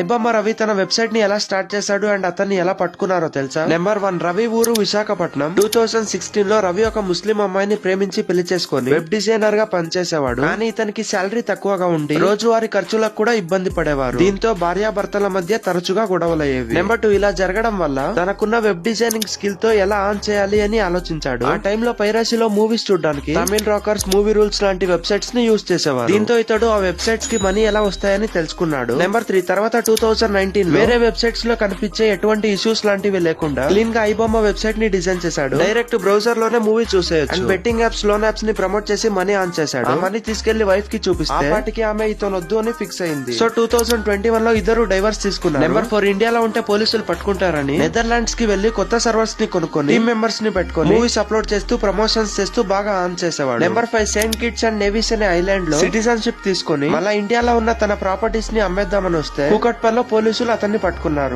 ఐబొమ్మ రవి తన వెబ్సైట్ని ఎలా స్టార్ట్ చేశాడు అండ్ అతన్ని ఎలా పట్టుకున్నారో తెలుసా? నెంబర్ వన్ రవి ఊరు విశాఖపట్నం. టూ థౌసండ్ సిక్స్టీన్లో రవి ఒక ముస్లిం అమ్మాయిని ప్రేమించి పెళ్ళి చేసుకొని వెబ్ డిజైనర్గా పనిచేసేవాడు. కానీ ఇతనికి శాలరీ తక్కువగా ఉండి రోజువారీ ఖర్చులకు కూడా ఇబ్బంది పడేవారు. దీంతో భార్యాభర్తల మధ్య తరచుగా గొడవలయ్యేవి. నెంబర్ టూ ఇలా జరగడం వల్ల తనకున్న వెబ్ డిజైనింగ్ స్కిల్తో ఎలా ఆన్ చేయాలి అని ఆలోచించాడు. ఆ టైంలో పైరసీలో మూవీస్ చూడడానికి తమిళ్ రాకర్స్ మూవీ రూల్స్ లాంటి వెబ్సైట్స్ని యూజ్ చేసేవారు. దీంతో ఇతడు ఆ వెబ్సైట్స్కి మనీ ఎలా వస్తాయని తెలుసుకున్నాడు. నెంబర్ త్రీ తర్వాత టూ థౌసండ్ నైన్టీన్ వేరే వెబ్సైట్స్లో కనిపించే ఎటువంటి ఇష్యూస్ లాంటివి లేకుండా క్లీన్గా ఐబొమ్మ వెబ్సైట్ని డిజైన్ చేశాడు. డైరెక్ట్ బ్రౌజర్లోనే మూవీ చూసేయచ్చు. అండ్ బెట్టింగ్ యాప్స్ లోన్ యాప్స్ని ప్రమోట్ చేసి మనీ ఆన్ చేశాడు. ఆ మనీ తీసుకెళ్ళి వైఫ్కి చూపిస్తే ఆ పాటికి ఆమె ఇతను వద్దు అని ఫిక్స్ అయింది. సో టూ థౌసండ్ ట్వంటీ వన్లో ఇద్దరు డైవర్స్ తీసుకున్నారు. నెంబర్ ఫోర్ ఇండియాలో ఉంటే పోలీసులు పట్టుకుంటారని నెదర్లాండ్స్కి వెళ్ళి కొత్త సర్వర్స్ని కొనుక్కొని టీమ్ మెంబర్స్ని పెట్టుకొని మూవీస్ అప్లోడ్ చేస్తూ ప్రమోషన్స్ చేస్తూ బాగా ఆన్ చేసేవాడు. Number five Saint Kitts and Nevis అనే ఐలాండ్లో సిటిజన్షిప్ తీసుకొని మళ్ళా ఇండియాలో ఉన్న తన ప్రాపర్టీస్ని అమ్మేద్దామని వస్తే కూకట్పల్లిలో పోలీసులు అతన్ని పట్టుకున్నారు.